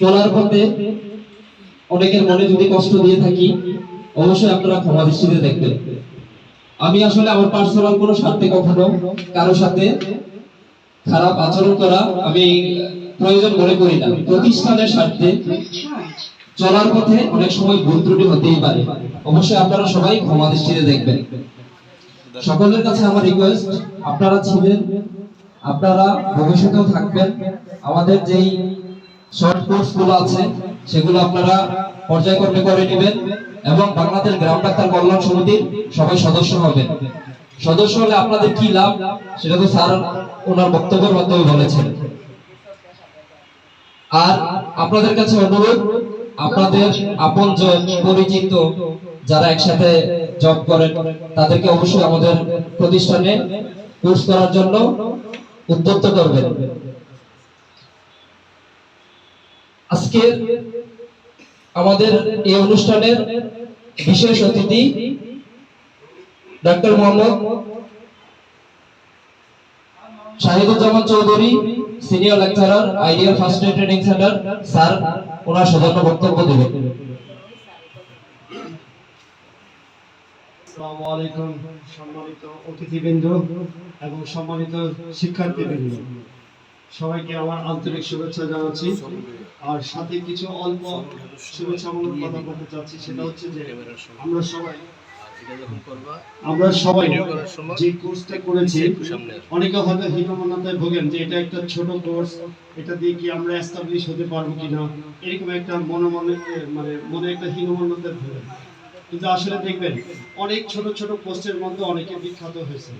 চলার পথে অনেকের মনে যদি কষ্ট দিয়ে থাকি, অবশ্যই আপনারা ক্ষমা দৃষ্টিতে দেখবেন। আমি আসলে আমার পার্সোনাল কোনো স্বার্থে কখনো কারও সাথে খারাপ আচরণ করা আমি প্রয়োজন মনে করি না। প্রতিষ্ঠানের স্বার্থে চলার পথে অনেক সময় ভুল ত্রুটি হতেই পারে। অবশ্যই আপনারা সবাই ক্ষমা দৃষ্টিতে দেখবেন। সকলের কাছে আমার রিকোয়েস্ট আপনারা ছিলেন, আপনারা ভবিষ্যতেও থাকবেন। আমাদের যেই শর্ট কোর্সগুলো আছে, সেগুলো আপনারা পর্যায়ক্রমে করে নেবেন এবং বাংলাদেশ গ্রাম ডাক্তার কল্যাণ সমিতির সবাই সদস্য হবেন। সদস্য হলে আপনাদের কি লাভ? সেটা তো স্যার ওনার বক্তব্যের মাধ্যমে বলেছেন। আর আপনাদের কাছে অনুরোধ, আপনাদের আপনজন, পরিচিত যারা একসাথে জব করেন, তাদেরকে অবশ্যই আমাদের প্রতিষ্ঠানে কোর্স করার জন্য উদ্যুক্ত করবেন। আজকে আমাদের এই অনুষ্ঠানের বিশেষ অতিথি doctor Mohammad Shahiduzzaman Chowdhury, senior lecturer, ideal first aid training centre, sir, ওনার সদন্য বক্তব্য দেবেন। সম্মানিত অতিথিবৃন্দ এবং সম্মানিত শিক্ষার্থীবৃন্দ। সবাইকে আমার আন্তরিক শুভেচ্ছা জানাচ্ছি। আর সাথে কিছু অল্প শুভেচ্ছামূলক কথা বলতে চাচ্ছি, সেটা হচ্ছে যে আমরা সবাই আমরা সবাই যে কোর্সটা করেছি, অনেকে হয়তো ভোগেন যে এটা একটা ছোট কোর্স এটা দিয়ে কি আমরা এস্টাবলিশ হতে পারব কিনা? এরকম একটা মনে মনে মানে মনে একটা হীনমন্যতায় ভোগেন। কিন্তু আসলে দেখবেন, অনেক ছোট ছোট পোস্টের মধ্যে অনেকে বিখ্যাত হয়েছে।